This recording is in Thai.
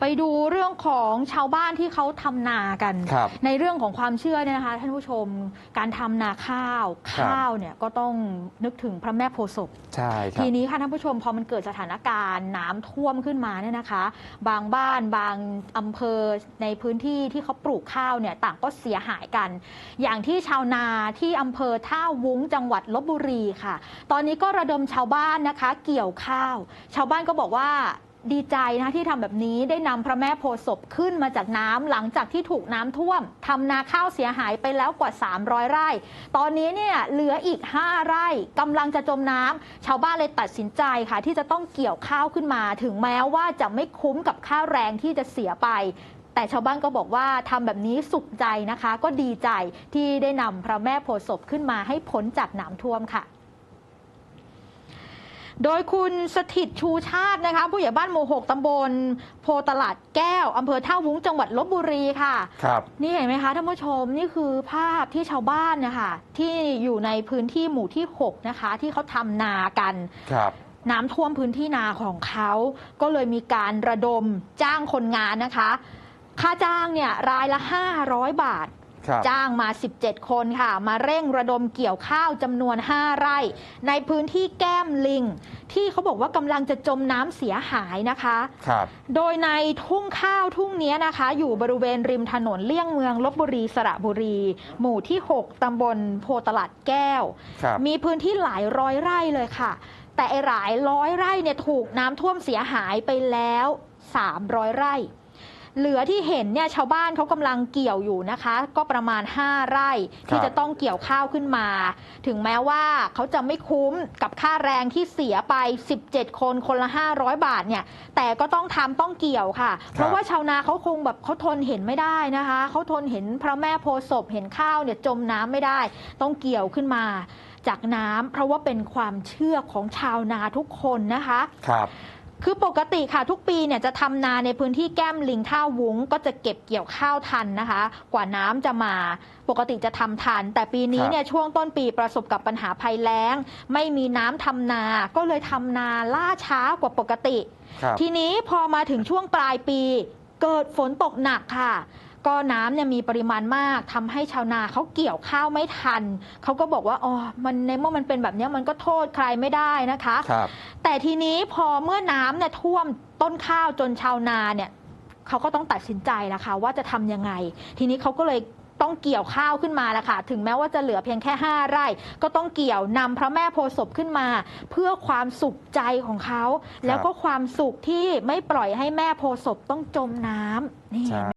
ไปดูเรื่องของชาวบ้านที่เขาทำนากัน ครับในเรื่องของความเชื่อเนี่ยนะคะท่านผู้ชมการทำนาข้าว ครับ ข้าวเนี่ยก็ต้องนึกถึงพระแม่โพธิ์ศพ ใช่ครัทีบนี้ค่ะท่านผู้ชมพอมันเกิดสถานการณ์น้ำท่วมขึ้นมาเนี่ยนะคะ บางบ้านบางอำเภอในพื้นที่ที่เขาปลูกข้าวเนี่ยต่างก็เสียหายกัน อย่างที่ชาวนาที่อำเภอท่าวุ้งจังหวัดลบบุรีค่ะ ตอนนี้ก็ระดมชาวบ้านนะคะ เกี่ยวข้าว ชาวบ้านก็บอกว่า ดีใจนะที่ทำแบบนี้ได้นำพระแม่โพธิ์ศพขึ้นมาจากน้ำหลังจากที่ถูกน้ำท่วมทำนาข้าวเสียหายไปแล้วกว่า 300 ไร่ ตอนนี้เนี่ยเหลืออีก 5 ไร่กำลังจะจมน้ำชาวบ้านเลยตัดสินใจค่ะ ที่จะต้องเกี่ยวข้าวขึ้นมา ถึงแม้ว่าจะไม่คุ้มกับค่าแรงที่จะเสียไป แต่ชาวบ้านก็บอกว่าทำแบบนี้สุขใจนะคะ ก็ดีใจที่ได้นำพระแม่โพธิ์ศพขึ้นมาให้พ้นจากน้ำท่วมค่ะ โดยคุณสถิตชูชาตินะคะผู้ใหญ่บ้านหมู่หกตำบล โพตลาดแก้วอำเภอท่าวุ้งจังหวัดลบบุรีค่ะ ครับ นี่เห็นไหมคะท่านผู้ชมนี่คือภาพที่ชาวบ้านนะคะที่อยู่ในพื้นที่หมู่ที่ 6 นะคะ ที่เขาทำนากัน ครับ น้ำท่วมพื้นที่นาของเขา ก็เลยมีการระดมจ้างคนงานนะคะ ค่าจ้างเนี่ยรายละ 500 บาท ครับจ้างมา 17 คนค่ะ มาเร่งระดมเกี่ยวข้าวจำนวน 5 ไร่ ในพื้นที่แก้มลิง ที่เขาบอกว่ากำลังจะจมน้ำเสียหายนะคะ ครับ โดยในทุ่งข้าวทุ่งเนี้ยนะคะ อยู่บริเวณริมถนนเลี่ยงเมืองลบบุรีสระบุรี หมู่ที่ 6 ตำบลโพตลาดแก้ว ครับ มีพื้นที่หลายร้อยไร่เลยค่ะ แต่ไอ้หลายร้อยไร่เนี่ยถูกน้ำท่วมเสียหายไปแล้ว 300 ไร่ เหลือที่เห็นเนี่ยชาวบ้านเขากำลังเกี่ยวอยู่นะคะ ก็ประมาณ 5 ไร่ที่ครับจะต้องเกี่ยวข้าวขึ้นมา ถึงแม้ว่าเขาจะไม่คุ้มกับค่าแรงที่เสียไป 17 คนคนละ 500 บาทเนี่ยแต่ก็ต้องทำต้องเกี่ยวค่ะ เพราะว่าชาวนาเขาคงแบบเขาทนเห็นไม่ได้นะคะเขาทนเห็นพระแม่โพธิ์ศพเห็นข้าวเนี่ยจมน้ำไม่ได้ ต้องเกี่ยวขึ้นมาจากน้ำเพราะว่าเป็นความเชื่อของชาวนาทุกคนนะคะ ครับ คือปกติค่ะทุกปีเนี่ยจะทำนาในพื้นที่แก้มลิงท่าวุ้ง ก็จะเก็บเกี่ยวข้าวทันนะคะ กว่าน้ำจะมาปกติจะทำทัน แต่ปีนี้ครับเนี่ยช่วงต้นปีประสบกับปัญหาภัยแล้ง ไม่มีน้ำทำนา ก็เลยทำนาล่าช้ากว่าปกติครับทีนี้พอมาถึงช่วงปลายปี เกิดฝนตกหนักค่ะ ก็น้ำเนี่ยมีปริมาณมากทำให้ชาวนาเขาเกี่ยวข้าวไม่ทัน เขาก็บอกว่าอ๋อมันในเมื่อมันเป็นแบบเนี้ยมันก็โทษใครไม่ได้นะคะครับแต่ทีนี้พอเมื่อน้ำเนี่ยท่วมต้นข้าวจนชาวนาเนี่ยเขาก็ต้องตัดสินใจแล้วค่ะว่าจะทำยังไง ทีนี้เขาก็เลยต้องเกี่ยวข้าวขึ้นมาแล้วค่ะ ถึงแม้ว่าจะเหลือเพียงแค่ 5 ไร่ ก็ต้องเกี่ยวนำพระแม่โพธิ์ศพขึ้นมา เพื่อความสุขใจของเขา แล้วก็ความสุขที่ไม่ปล่อยให้แม่โพธิ์ศพต้องจมน้ำนี่ใช่